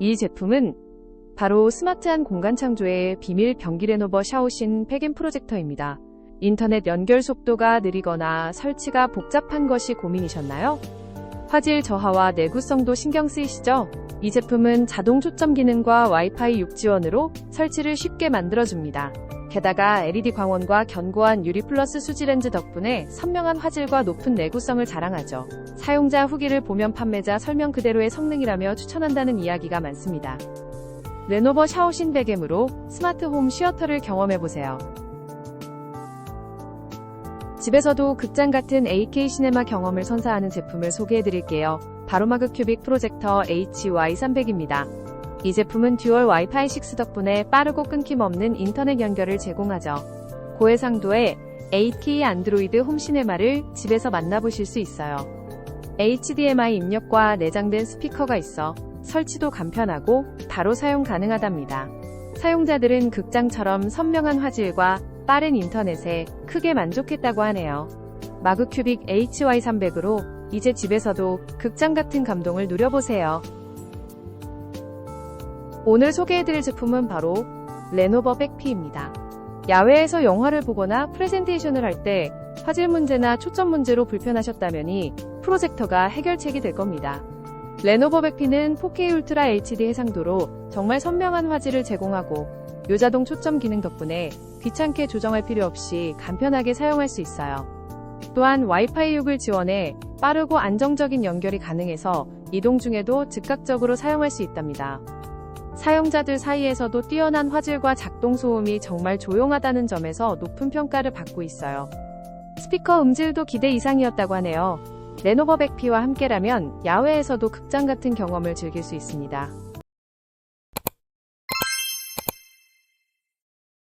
이 제품은 바로 스마트한 공간 창조의 비밀 변기 레노버 샤오신 팩인 프로젝터입니다. 인터넷 연결 속도가 느리거나 설치가 복잡한 것이 고민이셨나요? 화질 저하와 내구성도 신경 쓰이시죠? 이 제품은 자동 초점 기능과 와이파이 6 지원으로 설치를 쉽게 만들어줍니다. 게다가 LED 광원과 견고한 유리 플러스 수지 렌즈 덕분에 선명한 화질과 높은 내구성을 자랑하죠. 사용자 후기를 보면 판매자 설명 그대로의 성능이라며 추천한다는 이야기가 많습니다. 레노버 샤오신 베겜으로 스마트 홈 시어터를 경험해보세요. 집에서도 극장 같은 AK 시네마 경험을 선사하는 제품을 소개해드릴게요. 바로마그 큐빅 프로젝터 HY300입니다. 이 제품은 듀얼 와이파이 6 덕분에 빠르고 끊김없는 인터넷 연결을 제공하죠. 고해상도의 8K 안드로이드 홈 시네마를 집에서 만나보실 수 있어요. HDMI 입력과 내장된 스피커가 있어 설치도 간편하고 바로 사용 가능하답니다. 사용자들은 극장처럼 선명한 화질과 빠른 인터넷에 크게 만족했다고 하네요. 마그큐빅 HY300으로 이제 집에서도 극장 같은 감동을 누려보세요. 오늘 소개해드릴 제품은 바로 레노버 백피입니다. 야외에서 영화를 보거나 프레젠테이션을 할 때 화질 문제나 초점 문제로 불편하셨다면이 프로젝터가 해결책이 될 겁니다. 레노버 백피는 4K 울트라 HD 해상도로 정말 선명한 화질을 제공하고 요자동 초점 기능 덕분에 귀찮게 조정할 필요 없이 간편하게 사용할 수 있어요. 또한 와이파이 6을 지원해 빠르고 안정적인 연결이 가능해서 이동 중에도 즉각적으로 사용할 수 있답니다. 사용자들 사이에서도 뛰어난 화질과 작동 소음이 정말 조용하다는 점에서 높은 평가를 받고 있어요. 스피커 음질도 기대 이상이었다고 하네요. 레노버 백피와 함께라면 야외에서도 극장 같은 경험을 즐길 수 있습니다.